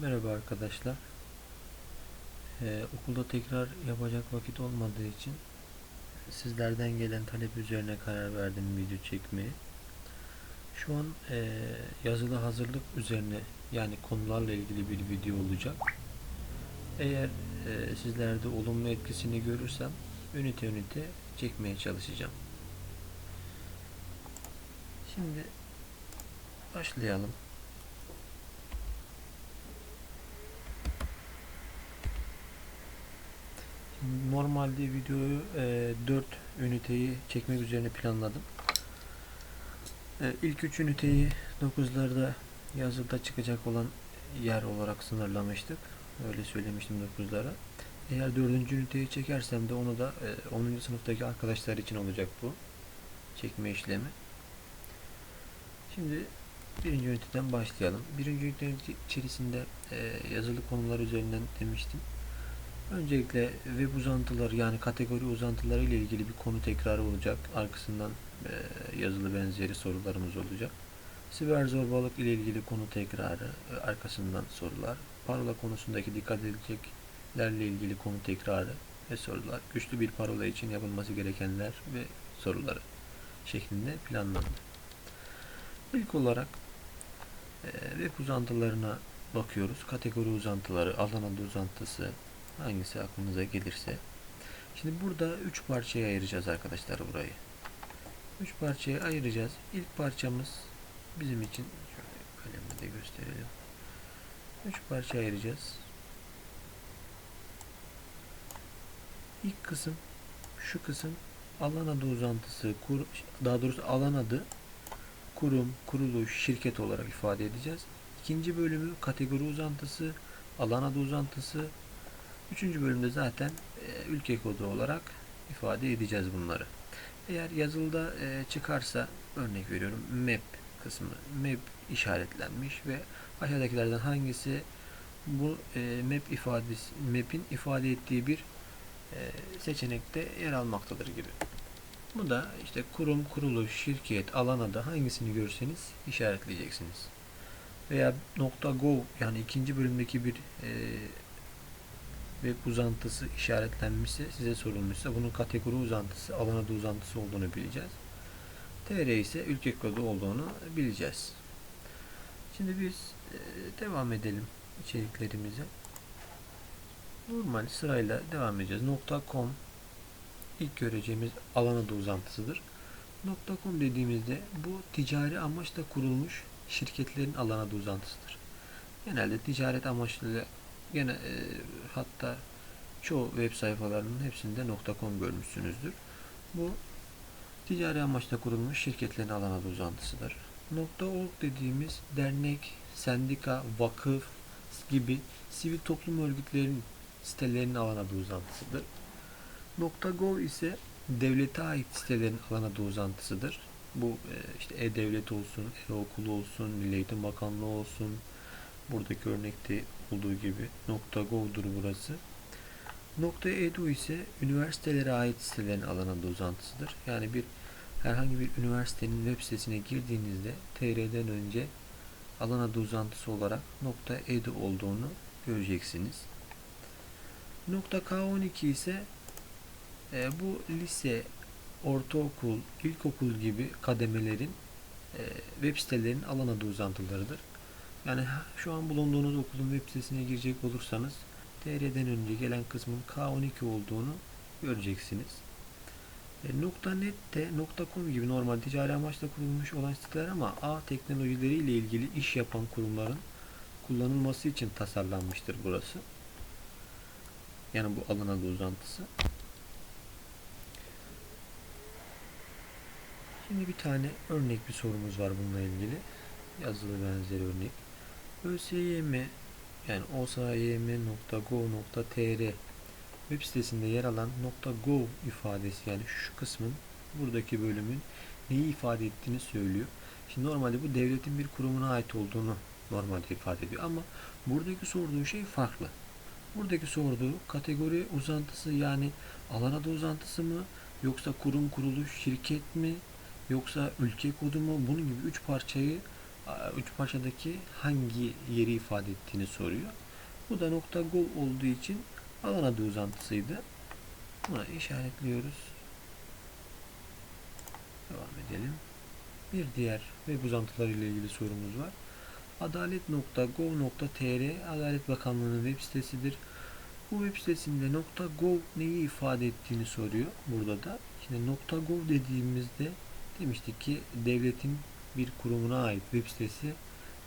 Merhaba arkadaşlar. Ee, okulda tekrar yapacak vakit olmadığı için sizlerden gelen talep üzerine karar verdim video çekmeye. Şu an e, yazılı hazırlık üzerine yani konularla ilgili bir video olacak. Eğer e, sizlerde olumlu etkisini görürsem ünite ünite çekmeye çalışacağım. Şimdi başlayalım. Normalde videoyu e, 4 üniteyi çekmek üzerine planladım. E, ilk 3 üniteyi 9'larda yazıda çıkacak olan yer olarak sınırlamıştık. Öyle söylemiştim 9'lara. Eğer 4. üniteyi çekersem de onu da e, 10. sınıftaki arkadaşlar için olacak bu çekme işlemi. Şimdi birinci üniteden başlayalım. Birinci ünitenin içerisinde e, yazılı konular üzerinden demiştim. Öncelikle web uzantıları yani kategori uzantıları ile ilgili bir konu tekrarı olacak. Arkasından e, yazılı benzeri sorularımız olacak. Siber zorbalık ile ilgili konu tekrarı, e, arkasından sorular. Parola konusundaki dikkat edileceklerle ilgili konu tekrarı ve sorular. Güçlü bir parola için yapılması gerekenler ve soruları şeklinde planlandı. İlk olarak e, web uzantılarına bakıyoruz. Kategori uzantıları, alan adı uzantısı, hangisi aklınıza gelirse. Şimdi burada üç parçaya ayıracağız arkadaşlar burayı. Üç parçaya ayıracağız. İlk parçamız bizim için şöyle kalemle de gösterelim. Üç parçaya ayıracağız. İlk kısım şu kısım alan adı uzantısı, kur, daha doğrusu alan adı kurum, kuruluş, şirket olarak ifade edeceğiz. İkinci bölümü kategori uzantısı, alan adı uzantısı, Üçüncü bölümde zaten e, ülke kodu olarak ifade edeceğiz bunları. Eğer yazılıda e, çıkarsa örnek veriyorum map kısmı map işaretlenmiş ve aşağıdakilerden hangisi bu e, map ifadesi map'in ifade ettiği bir e, seçenekte yer almaktadır gibi. Bu da işte kurum, kuruluş, şirket, alan adı hangisini görürseniz işaretleyeceksiniz. Veya .gov yani ikinci bölümdeki bir e, web uzantısı işaretlenmişse size sorulmuşsa bunun kategori uzantısı alan adı uzantısı olduğunu bileceğiz. TR ise ülke kodu olduğunu bileceğiz. Şimdi biz e, devam edelim içeriklerimize. Normal sırayla devam edeceğiz. .com ilk göreceğimiz alan adı uzantısıdır. .com dediğimizde bu ticari amaçla kurulmuş şirketlerin alan adı uzantısıdır. Genelde ticaret amaçlı Gene e, hatta çoğu web sayfalarının hepsinde .com görmüşsünüzdür. Bu ticari amaçla kurulmuş şirketlerin alan adı uzantısıdır. .org dediğimiz dernek, sendika, vakıf gibi sivil toplum örgütlerinin sitelerinin alan adı uzantısıdır. .gov ise devlete ait sitelerin alan adı uzantısıdır. Bu e, işte e-devlet olsun, e-okulu olsun, Milli Eğitim Bakanlığı olsun, buradaki örnekte olduğu gibi .gov'dur burası. .edu ise üniversitelere ait sitelerin alan adı uzantısıdır. Yani bir herhangi bir üniversitenin web sitesine girdiğinizde TR'den önce alan adı uzantısı olarak .edu olduğunu göreceksiniz. .k12 ise e, bu lise, ortaokul, ilkokul gibi kademelerin e, web sitelerinin alan adı uzantılarıdır. Yani şu an bulunduğunuz okulun web sitesine girecek olursanız TR'den önce gelen kısmın K12 olduğunu göreceksiniz. E, .net de .com gibi normal ticari amaçla kurulmuş olan siteler ama ağ teknolojileri ile ilgili iş yapan kurumların kullanılması için tasarlanmıştır burası. Yani bu alın adı uzantısı. Şimdi bir tane örnek bir sorumuz var bununla ilgili. Yazılı benzeri örnek. ÖSYM yani osym.go.tr web sitesinde yer alan .gov ifadesi yani şu kısmın buradaki bölümün neyi ifade ettiğini söylüyor. Şimdi normalde bu devletin bir kurumuna ait olduğunu normalde ifade ediyor ama buradaki sorduğu şey farklı. Buradaki sorduğu kategori uzantısı yani alan adı uzantısı mı yoksa kurum kuruluş şirket mi yoksa ülke kodu mu bunun gibi üç parçayı parçadaki hangi yeri ifade ettiğini soruyor. Bu da nokta gov olduğu için alan adı uzantısıydı. Buna işaretliyoruz. Devam edelim. Bir diğer web uzantıları ile ilgili sorumuz var. Adalet.gov.tr Adalet Bakanlığı'nın web sitesidir. Bu web sitesinde .gov neyi ifade ettiğini soruyor burada da. Şimdi .gov dediğimizde demiştik ki devletin bir kurumuna ait web sitesi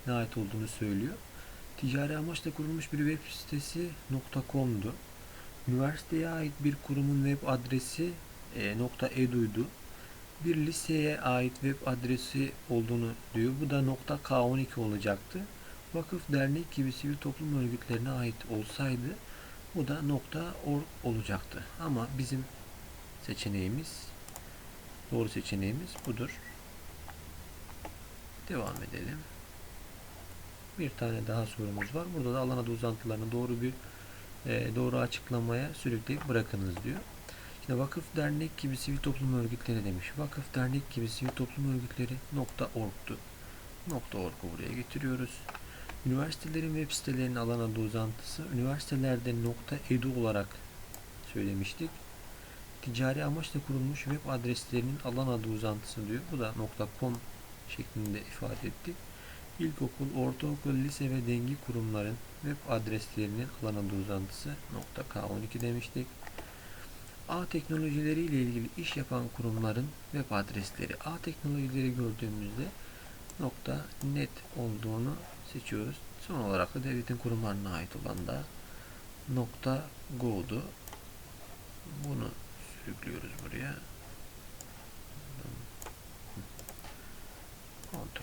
ne ait olduğunu söylüyor. Ticari amaçla kurulmuş bir web sitesi .com'du. Üniversiteye ait bir kurumun web adresi e, .edu'ydu. Bir liseye ait web adresi olduğunu diyor. Bu da .k12 olacaktı. Vakıf, dernek gibi sivil toplum örgütlerine ait olsaydı bu da .org olacaktı. Ama bizim seçeneğimiz doğru seçeneğimiz budur. Devam edelim. Bir tane daha sorumuz var. Burada da alan adı uzantılarını doğru bir e, doğru açıklamaya sürükleyip bırakınız diyor. İşte vakıf, dernek gibi sivil toplum örgütleri demiş. Vakıf, dernek gibi sivil toplum örgütleri .org'tu. .org'u buraya getiriyoruz. Üniversitelerin web sitelerinin alan adı uzantısı üniversitelerde .edu olarak söylemiştik. Ticari amaçla kurulmuş web adreslerinin alan adı uzantısı diyor. Bu da .com şeklinde ifade ettik. İlkokul, ortaokul, lise ve dengi kurumların web adreslerinin alan adı uzantısı .k12 demiştik. A teknolojileri ile ilgili iş yapan kurumların web adresleri. A teknolojileri gördüğümüzde .net olduğunu seçiyoruz. Son olarak da devletin kurumlarına ait olan da .go'du. Bunu sürüklüyoruz buraya.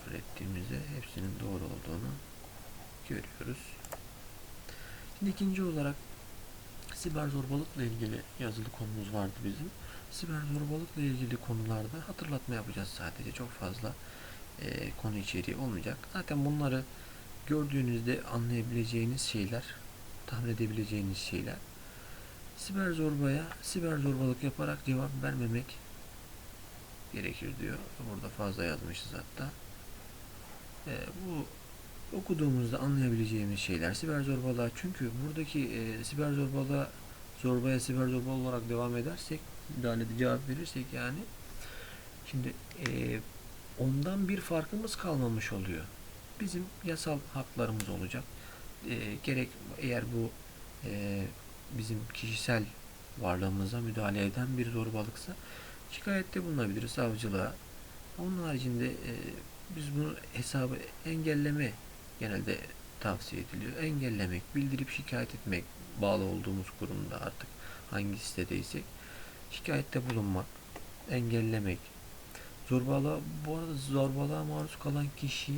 Kontrol ettiğimizde hepsinin doğru olduğunu görüyoruz. Şimdi ikinci olarak siber zorbalıkla ilgili yazılı konumuz vardı bizim. Siber zorbalıkla ilgili konularda hatırlatma yapacağız sadece. Çok fazla e, konu içeriği olmayacak. Zaten bunları gördüğünüzde anlayabileceğiniz şeyler, tahmin edebileceğiniz şeyler. Siber zorbaya siber zorbalık yaparak cevap vermemek gerekir diyor. Burada fazla yazmışız hatta. E, bu okuduğumuzda anlayabileceğimiz şeyler siber zorbalığa çünkü buradaki e, siber zorbalığa zorbaya siber zorba olarak devam edersek müdahalede cevap verirsek yani şimdi e, ondan bir farkımız kalmamış oluyor. Bizim yasal haklarımız olacak. E, gerek eğer bu e, bizim kişisel varlığımıza müdahale eden bir zorbalıksa şikayette bulunabiliriz savcılığa. Onun haricinde e, biz bunu hesabı engelleme genelde tavsiye ediliyor. Engellemek, bildirip şikayet etmek bağlı olduğumuz kurumda artık hangi sitedeysek şikayette bulunmak, engellemek, zorbalığa, bu arada zorbalığa maruz kalan kişi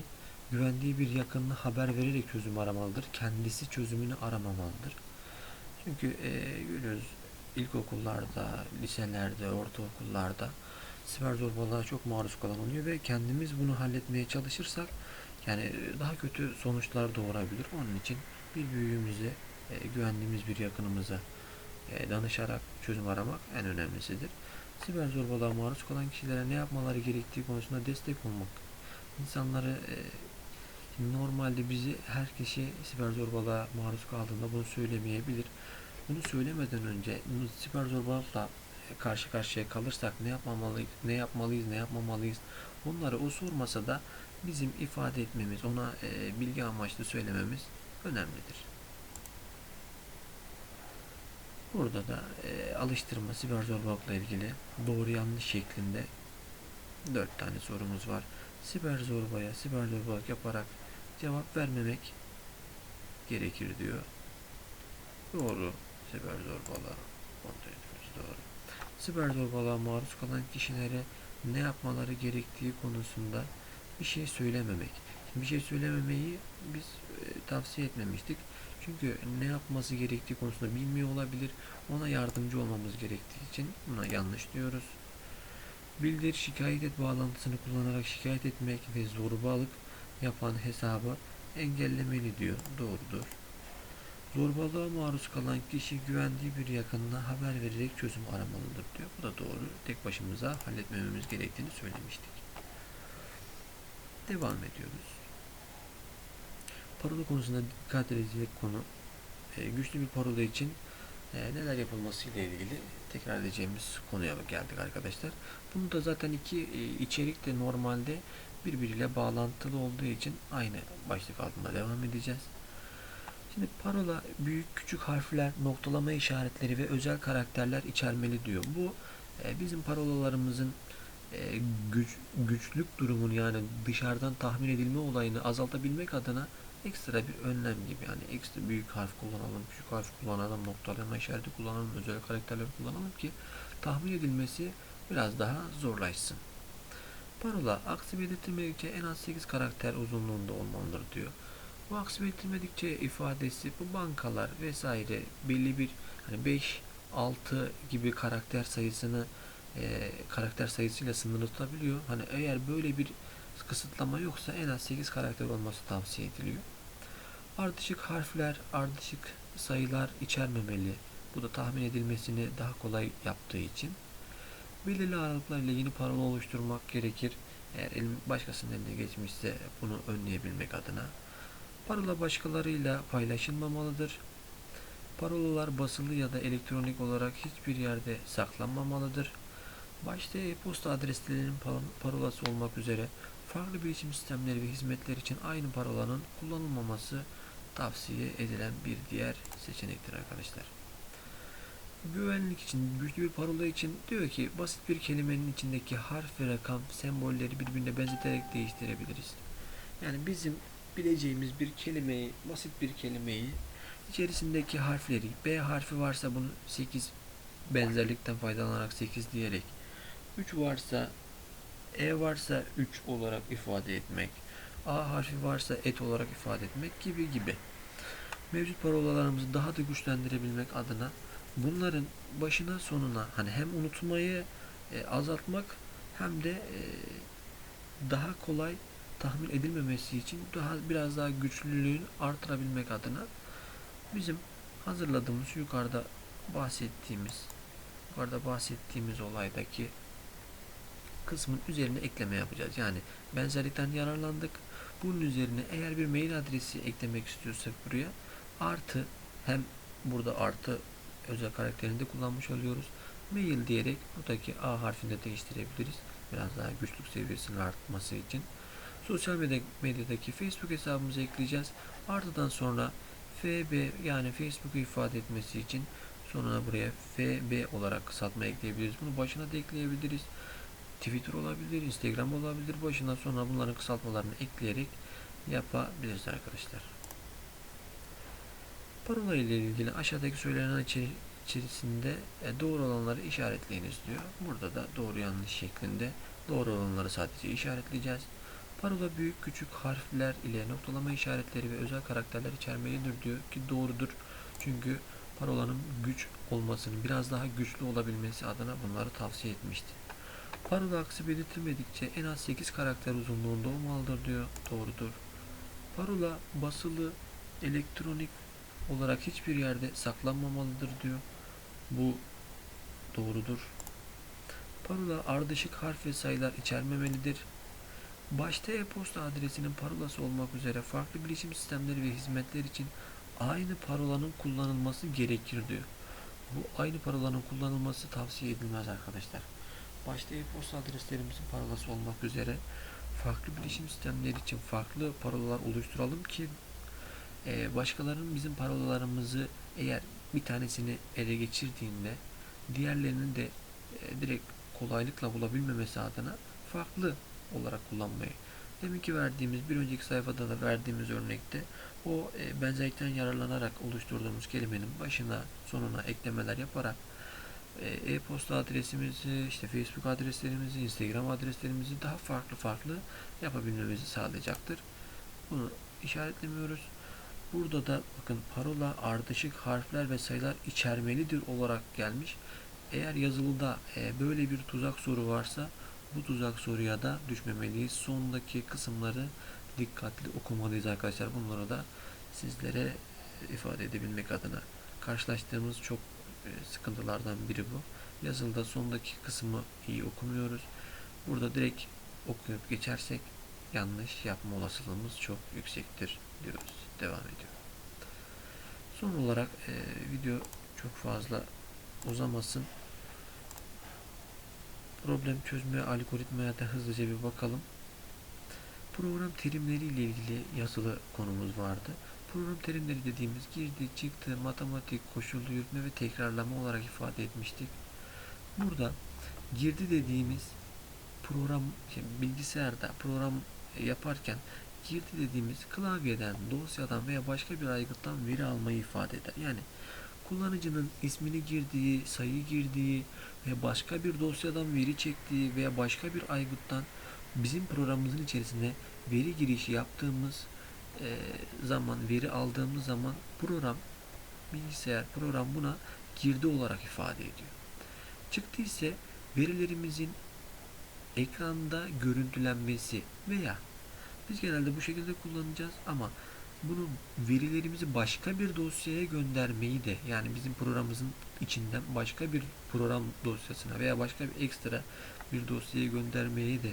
güvendiği bir yakınına haber vererek çözüm aramalıdır. Kendisi çözümünü aramamalıdır. Çünkü e, görüyoruz ilkokullarda, liselerde, ortaokullarda siber zorbalığa çok maruz kalan oluyor ve kendimiz bunu halletmeye çalışırsak yani daha kötü sonuçlar doğurabilir. Onun için bir büyüğümüze, e, güvendiğimiz bir yakınımıza e, danışarak çözüm aramak en önemlisidir. Siber zorbalığa maruz kalan kişilere ne yapmaları gerektiği konusunda destek olmak. İnsanları e, normalde bizi her kişi siber zorbalığa maruz kaldığında bunu söylemeyebilir. Bunu söylemeden önce siber zorbalıkla karşı karşıya kalırsak ne yapmamalıyız, ne yapmalıyız, ne yapmamalıyız bunları o sormasa da bizim ifade etmemiz, ona e, bilgi amaçlı söylememiz önemlidir. Burada da e, alıştırma siber zorbalıkla ilgili doğru yanlış şeklinde dört tane sorumuz var. Siber zorbaya siber zorbalık yaparak cevap vermemek gerekir diyor. Doğru. Siber zorbalığa kontrol ediyoruz. Doğru. Siber zorbalığa maruz kalan kişilere ne yapmaları gerektiği konusunda bir şey söylememek. Bir şey söylememeyi biz e, tavsiye etmemiştik. Çünkü ne yapması gerektiği konusunda bilmiyor olabilir. Ona yardımcı olmamız gerektiği için buna yanlış diyoruz. Bildir şikayet et bağlantısını kullanarak şikayet etmek ve zorbalık yapan hesabı engellemeli diyor. Doğrudur. Zorbalığa maruz kalan kişi güvendiği bir yakınına haber vererek çözüm aramalıdır diyor. Bu da doğru. Tek başımıza halletmememiz gerektiğini söylemiştik. Devam ediyoruz. Parola konusunda dikkat edilecek konu e, güçlü bir parola için e, neler yapılması ile ilgili tekrar edeceğimiz konuya geldik arkadaşlar. Bunu da zaten iki e, içerik de normalde birbiriyle bağlantılı olduğu için aynı başlık altında devam edeceğiz. Şimdi parola büyük küçük harfler, noktalama işaretleri ve özel karakterler içermeli diyor. Bu e, bizim parolalarımızın e, güç, güçlük durumunu yani dışarıdan tahmin edilme olayını azaltabilmek adına ekstra bir önlem gibi. Yani ekstra büyük harf kullanalım, küçük harf kullanalım, noktalama işareti kullanalım, özel karakterler kullanalım ki tahmin edilmesi biraz daha zorlaşsın. Parola aksi belirtilmedikçe en az 8 karakter uzunluğunda olmalıdır diyor. Bu aksi belirtilmedikçe ifadesi bu bankalar vesaire belli bir hani 5 6 gibi karakter sayısını e, karakter sayısıyla sınırlı tutabiliyor. Hani eğer böyle bir kısıtlama yoksa en az 8 karakter olması tavsiye ediliyor. Ardışık harfler, ardışık sayılar içermemeli. Bu da tahmin edilmesini daha kolay yaptığı için. Belirli aralıklarla yeni parola oluşturmak gerekir. Eğer başkasının eline geçmişse bunu önleyebilmek adına. Parola başkalarıyla paylaşılmamalıdır. Parolalar basılı ya da elektronik olarak hiçbir yerde saklanmamalıdır. Başta e-posta adreslerinin parolası olmak üzere farklı bilişim sistemleri ve hizmetler için aynı parolanın kullanılmaması tavsiye edilen bir diğer seçenektir arkadaşlar. Güvenlik için, güçlü bir parola için diyor ki basit bir kelimenin içindeki harf ve rakam sembolleri birbirine benzeterek değiştirebiliriz. Yani bizim bileceğimiz bir kelimeyi, basit bir kelimeyi içerisindeki harfleri, B harfi varsa bunu 8 benzerlikten faydalanarak 8 diyerek 3 varsa E varsa 3 olarak ifade etmek, A harfi varsa et olarak ifade etmek gibi gibi. Mevcut parolalarımızı daha da güçlendirebilmek adına bunların başına sonuna hani hem unutmayı e, azaltmak hem de e, daha kolay tahmin edilmemesi için daha biraz daha güçlülüğünü artırabilmek adına bizim hazırladığımız yukarıda bahsettiğimiz yukarıda bahsettiğimiz olaydaki kısmın üzerine ekleme yapacağız. Yani benzerlikten yararlandık. Bunun üzerine eğer bir mail adresi eklemek istiyorsak buraya artı hem burada artı özel karakterini de kullanmış oluyoruz. Mail diyerek buradaki A harfini de değiştirebiliriz. Biraz daha güçlük seviyesinin artması için. Sosyal medyadaki Facebook hesabımızı ekleyeceğiz. Artıdan sonra FB yani Facebook'u ifade etmesi için sonra buraya FB olarak kısaltma ekleyebiliriz. Bunu başına da ekleyebiliriz. Twitter olabilir, Instagram olabilir. Başına sonra bunların kısaltmalarını ekleyerek yapabiliriz arkadaşlar. Parola ile ilgili aşağıdaki söylenen içerisinde e, doğru olanları işaretleyiniz diyor. Burada da doğru yanlış şeklinde doğru olanları sadece işaretleyeceğiz. Parola büyük küçük harfler ile noktalama işaretleri ve özel karakterler içermelidir diyor ki doğrudur. Çünkü parolanın güç olmasını biraz daha güçlü olabilmesi adına bunları tavsiye etmişti. Parola aksi belirtilmedikçe en az 8 karakter uzunluğunda olmalıdır diyor. Doğrudur. Parola basılı, elektronik olarak hiçbir yerde saklanmamalıdır diyor. Bu doğrudur. Parola ardışık harf ve sayılar içermemelidir. Başta e-posta adresinin parolası olmak üzere farklı bilişim sistemleri ve hizmetler için aynı parolanın kullanılması gerekir diyor. Bu aynı parolanın kullanılması tavsiye edilmez arkadaşlar. Başta e-posta adreslerimizin parolası olmak üzere farklı bilişim sistemleri için farklı parolalar oluşturalım ki e, başkalarının bizim parolalarımızı eğer bir tanesini ele geçirdiğinde diğerlerinin de e, direkt kolaylıkla bulabilmemesi adına farklı olarak kullanmayı. Demin ki verdiğimiz bir önceki sayfada da verdiğimiz örnekte o e, benzerlikten yararlanarak oluşturduğumuz kelimenin başına sonuna eklemeler yaparak e, e-posta adresimizi, işte Facebook adreslerimizi, Instagram adreslerimizi daha farklı farklı yapabilmemizi sağlayacaktır. Bunu işaretlemiyoruz. Burada da bakın parola ardışık harfler ve sayılar içermelidir olarak gelmiş. Eğer yazılıda e, böyle bir tuzak soru varsa bu tuzak soruya da düşmemeliyiz. Sondaki kısımları dikkatli okumalıyız arkadaşlar. Bunları da sizlere ifade edebilmek adına. Karşılaştığımız çok e, sıkıntılardan biri bu. Yazılıda sondaki kısmı iyi okumuyoruz. Burada direkt okuyup geçersek yanlış yapma olasılığımız çok yüksektir diyoruz. Devam ediyor. Son olarak e, video çok fazla uzamasın. Problem çözme algoritmaya da hızlıca bir bakalım. Program terimleri ile ilgili yazılı konumuz vardı. Program terimleri dediğimiz girdi, çıktı, matematik, koşullu yürütme ve tekrarlama olarak ifade etmiştik. Burada girdi dediğimiz program bilgisayarda program yaparken girdi dediğimiz klavyeden, dosyadan veya başka bir aygıttan veri almayı ifade eder. Yani kullanıcının ismini girdiği, sayı girdiği ve başka bir dosyadan veri çektiği veya başka bir aygıttan bizim programımızın içerisine veri girişi yaptığımız e, zaman, veri aldığımız zaman program, bilgisayar program buna girdi olarak ifade ediyor. Çıktı ise verilerimizin ekranda görüntülenmesi veya biz genelde bu şekilde kullanacağız ama bunu verilerimizi başka bir dosyaya göndermeyi de yani bizim programımızın içinden başka bir program dosyasına veya başka bir ekstra bir dosyaya göndermeyi de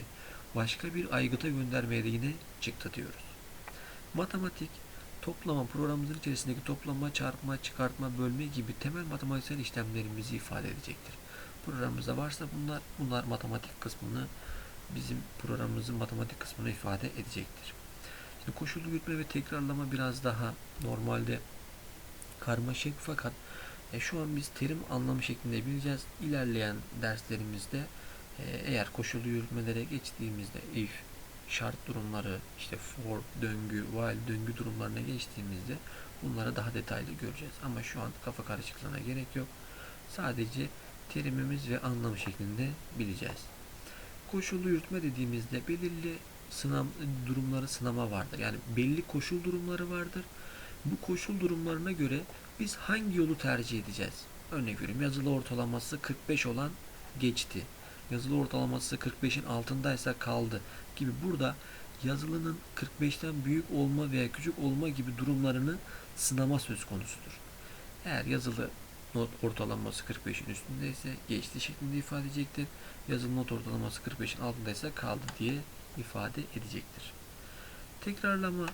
başka bir aygıta göndermeye de yine çıktı diyoruz. Matematik toplama programımızın içerisindeki toplama, çarpma, çıkartma, bölme gibi temel matematiksel işlemlerimizi ifade edecektir. Programımızda varsa bunlar bunlar matematik kısmını bizim programımızın matematik kısmını ifade edecektir. Koşullu yürütme ve tekrarlama biraz daha normalde karmaşık fakat e, şu an biz terim anlamı şeklinde bileceğiz. İlerleyen derslerimizde e, eğer koşullu yürütmelere geçtiğimizde if, şart durumları, işte for, döngü, while, döngü durumlarına geçtiğimizde bunları daha detaylı göreceğiz. Ama şu an kafa karışıklığına gerek yok. Sadece terimimiz ve anlamı şeklinde bileceğiz. Koşullu yürütme dediğimizde belirli sınav durumları sınama vardır. Yani belli koşul durumları vardır. Bu koşul durumlarına göre biz hangi yolu tercih edeceğiz? Örnek veriyorum yazılı ortalaması 45 olan geçti. Yazılı ortalaması 45'in altındaysa kaldı gibi burada yazılının 45'ten büyük olma veya küçük olma gibi durumlarını sınama söz konusudur. Eğer yazılı not ortalaması 45'in üstündeyse geçti şeklinde ifade edecektir. Yazılı not ortalaması 45'in altındaysa kaldı diye ifade edecektir. Tekrarlama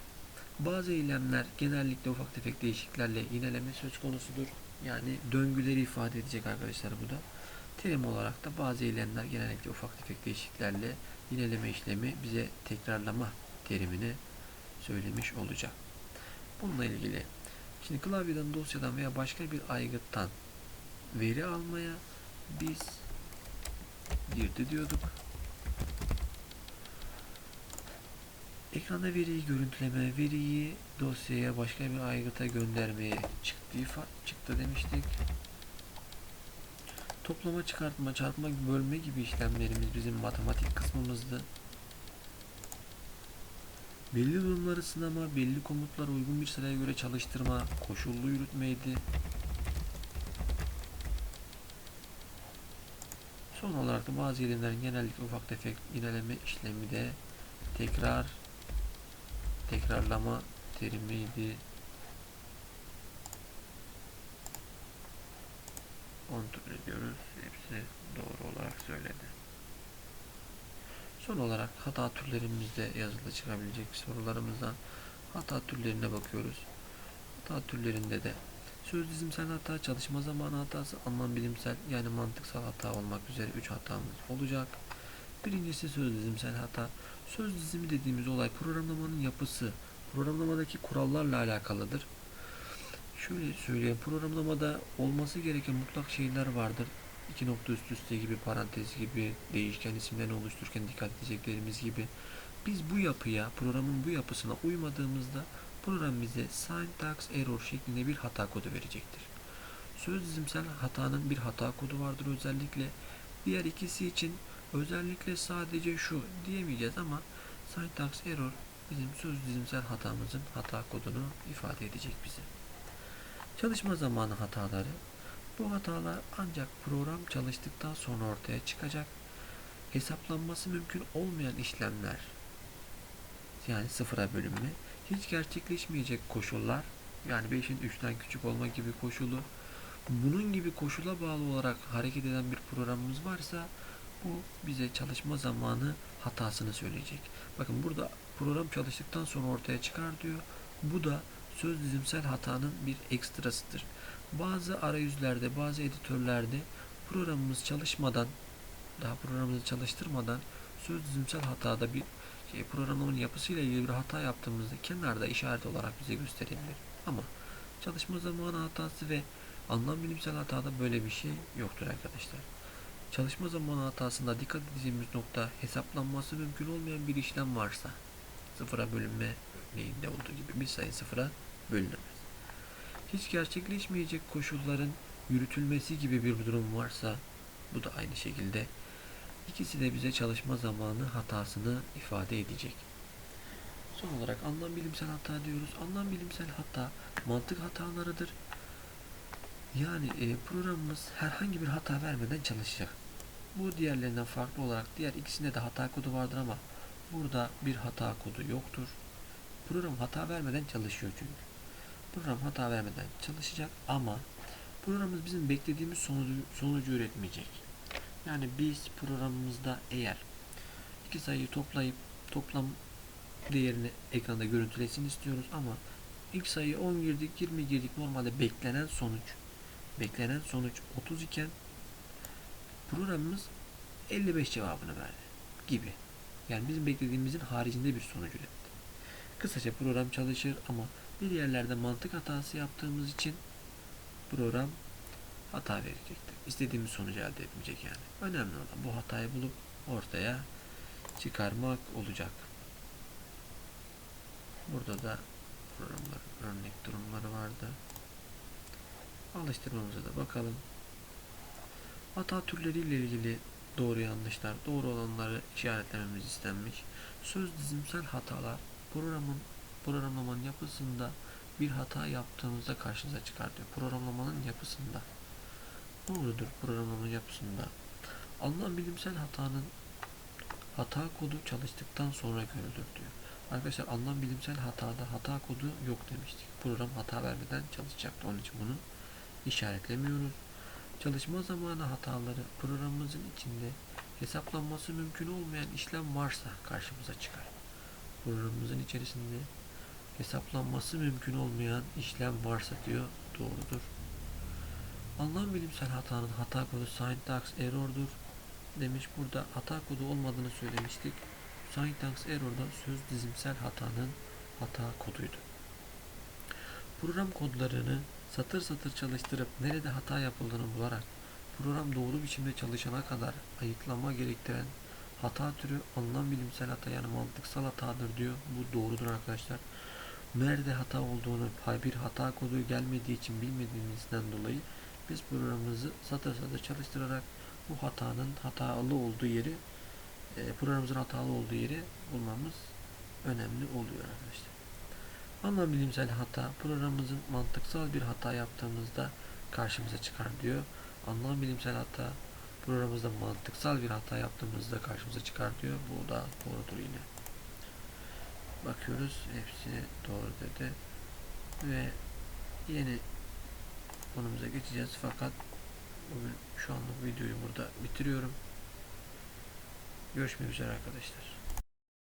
bazı eylemler genellikle ufak tefek değişikliklerle yineleme söz konusudur. Yani döngüleri ifade edecek arkadaşlar bu da. Terim olarak da bazı eylemler genellikle ufak tefek değişikliklerle yineleme işlemi bize tekrarlama terimini söylemiş olacak. Bununla ilgili şimdi klavyeden, dosyadan veya başka bir aygıttan veri almaya biz girdi diyorduk. Ekranda veriyi görüntüleme, veriyi dosyaya başka bir aygıta göndermeye çıktı, çıktı demiştik. Toplama, çıkartma, çarpma, bölme gibi işlemlerimiz bizim matematik kısmımızdı. Belli durumları sınama, belli komutlara uygun bir sıraya göre çalıştırma, koşullu yürütmeydi. Son olarak da bazı ilimlerin genellikle ufak tefek ineleme işlemi de tekrar tekrarlama terimiydi. Kontrol ediyoruz. Hepsi doğru olarak söyledi. Son olarak hata türlerimizde yazılı çıkabilecek sorularımızdan hata türlerine bakıyoruz. Hata türlerinde de söz dizimsel hata, çalışma zamanı hatası, anlam bilimsel yani mantıksal hata olmak üzere 3 hatamız olacak. Birincisi söz dizimsel hata. Söz dizimi dediğimiz olay programlamanın yapısı, programlamadaki kurallarla alakalıdır. Şöyle söyleyeyim, programlamada olması gereken mutlak şeyler vardır. İki nokta üst üste gibi, parantez gibi, değişken isimlerini oluştururken dikkat edeceklerimiz gibi. Biz bu yapıya, programın bu yapısına uymadığımızda program bize syntax error şeklinde bir hata kodu verecektir. Söz dizimsel hatanın bir hata kodu vardır özellikle. Diğer ikisi için özellikle sadece şu diyemeyeceğiz ama syntax error bizim söz dizimsel hatamızın hata kodunu ifade edecek bize. Çalışma zamanı hataları. Bu hatalar ancak program çalıştıktan sonra ortaya çıkacak. Hesaplanması mümkün olmayan işlemler yani sıfıra bölünme hiç gerçekleşmeyecek koşullar yani 5'in 3'ten küçük olma gibi koşulu bunun gibi koşula bağlı olarak hareket eden bir programımız varsa Bu bize çalışma zamanı hatasını söyleyecek. Bakın burada program çalıştıktan sonra ortaya çıkar diyor. Bu da söz dizimsel hatanın bir ekstrasıdır. Bazı arayüzlerde, bazı editörlerde programımız çalışmadan, daha programımızı çalıştırmadan söz dizimsel hatada bir şey, programlamanın yapısıyla ilgili bir hata yaptığımızda kenarda işaret olarak bize gösterebilir. Ama çalışma zamanı hatası ve anlam bilimsel hatada böyle bir şey yoktur arkadaşlar. Çalışma zamanı hatasında dikkat edeceğimiz nokta hesaplanması mümkün olmayan bir işlem varsa sıfıra bölünme örneğinde olduğu gibi bir sayı sıfıra bölünemez. Hiç gerçekleşmeyecek koşulların yürütülmesi gibi bir durum varsa bu da aynı şekilde ikisi de bize çalışma zamanı hatasını ifade edecek. Son olarak anlam bilimsel hata diyoruz. Anlam bilimsel hata mantık hatalarıdır. Yani e, programımız herhangi bir hata vermeden çalışacak. Bu diğerlerinden farklı olarak diğer ikisinde de hata kodu vardır ama burada bir hata kodu yoktur. Program hata vermeden çalışıyor çünkü. Program hata vermeden çalışacak ama programımız bizim beklediğimiz sonucu, sonucu üretmeyecek. Yani biz programımızda eğer iki sayıyı toplayıp toplam değerini ekranda görüntülesin istiyoruz ama ilk sayı 10 girdik 20 girdik normalde beklenen sonuç beklenen sonuç 30 iken programımız 55 cevabını verdi gibi. Yani bizim beklediğimizin haricinde bir sonuç üretti. Kısaca program çalışır ama bir yerlerde mantık hatası yaptığımız için program hata verecektir. İstediğimiz sonucu elde etmeyecek yani. Önemli olan bu hatayı bulup ortaya çıkarmak olacak. Burada da programların örnek durumları vardı. Alıştırmamıza da bakalım. Hata türleriyle ilgili doğru yanlışlar, doğru olanları işaretlememiz istenmiş. Söz dizimsel hatalar programın programlamanın yapısında bir hata yaptığımızda karşınıza çıkar diyor. Programlamanın yapısında. Doğrudur programlamanın yapısında. Alınan bilimsel hatanın hata kodu çalıştıktan sonra görülür diyor. Arkadaşlar alınan bilimsel hatada hata kodu yok demiştik. Program hata vermeden çalışacaktı. Onun için bunu işaretlemiyoruz. Çalışma zamanı hataları programımızın içinde hesaplanması mümkün olmayan işlem varsa karşımıza çıkar. Programımızın içerisinde hesaplanması mümkün olmayan işlem varsa diyor doğrudur. Anlam bilimsel hatanın hata kodu syntax error'dur demiş. Burada hata kodu olmadığını söylemiştik. Syntax error'da söz dizimsel hatanın hata koduydu. Program kodlarını satır satır çalıştırıp nerede hata yapıldığını bularak program doğru biçimde çalışana kadar ayıklama gerektiren hata türü anlam bilimsel hata yani mantıksal hatadır diyor. Bu doğrudur arkadaşlar. Nerede hata olduğunu bir hata kodu gelmediği için bilmediğimizden dolayı biz programımızı satır satır çalıştırarak bu hatanın hatalı olduğu yeri e, programımızın hatalı olduğu yeri bulmamız önemli oluyor arkadaşlar. Anlam bilimsel hata programımızın mantıksal bir hata yaptığımızda karşımıza çıkar diyor. Anlam bilimsel hata programımızda mantıksal bir hata yaptığımızda karşımıza çıkar diyor. Bu da doğrudur yine. Bakıyoruz hepsi doğru dedi. Ve yeni konumuza geçeceğiz fakat bugün şu anlık videoyu burada bitiriyorum. Görüşmek üzere arkadaşlar.